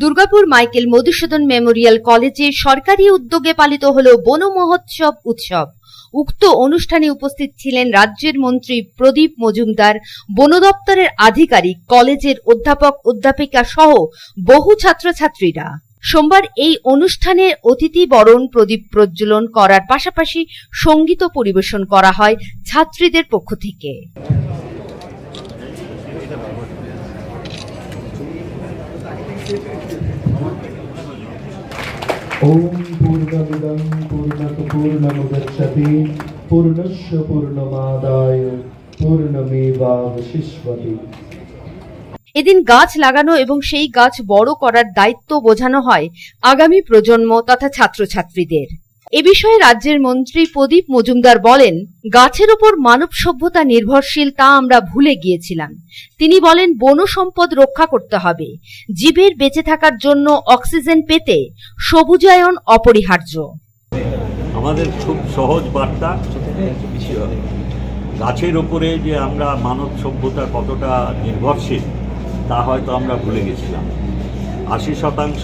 Durgapur Michael Madhusudan Memorial কলেজে সরকারি উদ্যোগে পালিত হল বন মহোৎসব উৎসব। উক্ত অনুষ্ঠানে উপস্থিত ছিলেন রাজ্যের মন্ত্রী প্রদীপ মজুমদার, বন দপ্তরের আধিকারিক, কলেজের অধ্যাপক, অধ্যাপিকা সহ বহু ছাত্রছাত্রীরা। সোমবার এই অনুষ্ঠানের অতিথি বরণ, প্রদীপ প্রজ্বলন করার পাশাপাশি সংগীত পরিবেশন করা হয় ছাত্রীদের পক্ষ থেকে। ॐ पूर्णमिदं पूर्णत पूर्णमुदच्छति पूर्णस्य पूर्णमादाय पूर्णमेवावशिष्यते এদিন গাছ লাগানো এবং সেই গাছ বড় করার দায়িত্ব বোঝানো হয় আগামী প্রজন্ম তথা ছাত্রছাত্রীদের এ বিষয়ে রাজ্যের মন্ত্রী প্রদীপ মজুমদার বলেন, গাছের ওপর মানব সভ্যতা নির্ভরশীল তা আমরা ভুলে গিয়েছিলাম। তিনি বলেন, বন সম্পদ রক্ষা করতে হবে। জীবের বেঁচে থাকার জন্য অক্সিজেন পেতে সবুজায়ন অপরিহার্য। আমাদের খুব সহজ বার্তা, গাছের ওপরে যে আমরা মানব সভ্যতা কতটা নির্ভরশীল, তা হয়তো আমরা ভুলে গেছিলাম। আশি শতাংশ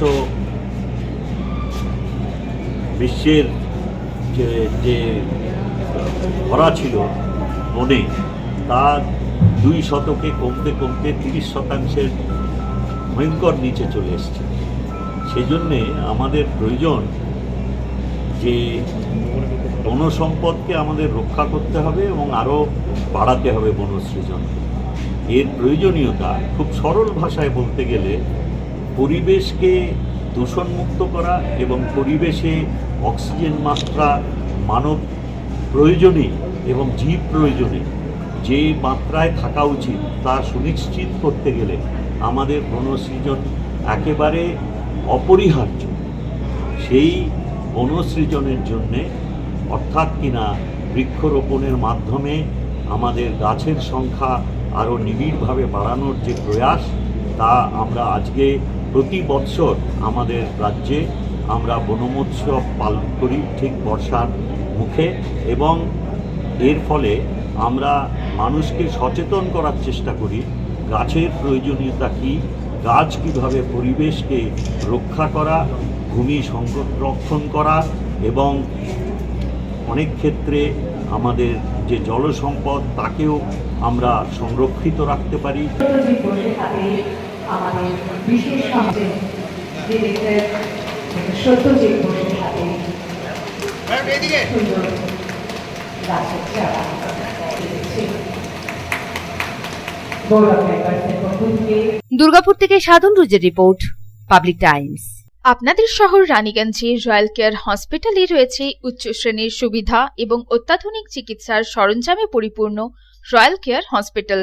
বিশ্বের যে যে ভরা ছিল বনে তা দুই শতকে কমতে কমতে তিরিশ শতাংশের ভয়ঙ্কর নিচে চলে এসছে। সেই জন্যে আমাদের প্রয়োজন যে বন সম্পদকে আমাদের রক্ষা করতে হবে এবং আরও বাড়াতে হবে বনসৃজন। এর প্রয়োজনীয়তা খুব সরল ভাষায় বলতে গেলে পরিবেশকে দূষণমুক্ত করা এবং পরিবেশে অক্সিজেন মাত্রা, মানব প্রয়োজনে এবং জীব প্রয়োজনে যে মাত্রায় থাকা উচিত তা সুনিশ্চিত করতে গেলে আমাদের বনসৃজন একেবারে অপরিহার্য। সেই বনসৃজনের জন্যে, অর্থাৎ কিনা বৃক্ষরোপণের মাধ্যমে আমাদের গাছের সংখ্যা আরও নিবিড়ভাবে বাড়ানোর যে প্রয়াস, তা আমরা আজকে প্রতি বৎসর আমাদের রাজ্যে আমরা বনমোৎসব পালন করি ঠিক বর্ষার মুখে এবং এর ফলে আমরা মানুষকে সচেতন করার চেষ্টা করি, গাছের প্রয়োজনীয়তা কী, গাছ কীভাবে পরিবেশকে রক্ষা করা, ভূমি সংরক্ষণ করা এবং অনেক ক্ষেত্রে আমাদের যে জল সম্পদ তাকেও আমরা সংরক্ষিত রাখতে পারি। আমাদের বিশেষ ডিরেক্টর সত্যজিৎ বসে থাকে সুন্দর গাছের চারা দুর্গাপুর থেকে সাধন রুজের রিপোর্ট পাবলিক টাইমস। আপনাদের শহর রানীগঞ্জে রয়্যাল কেয়ার হসপিটালে রয়েছে উচ্চ শ্রেণির সুবিধা এবং অত্যাধুনিক চিকিৎসার সরঞ্জামে পরিপূর্ণ রয়্যাল কেয়ার হসপিটাল।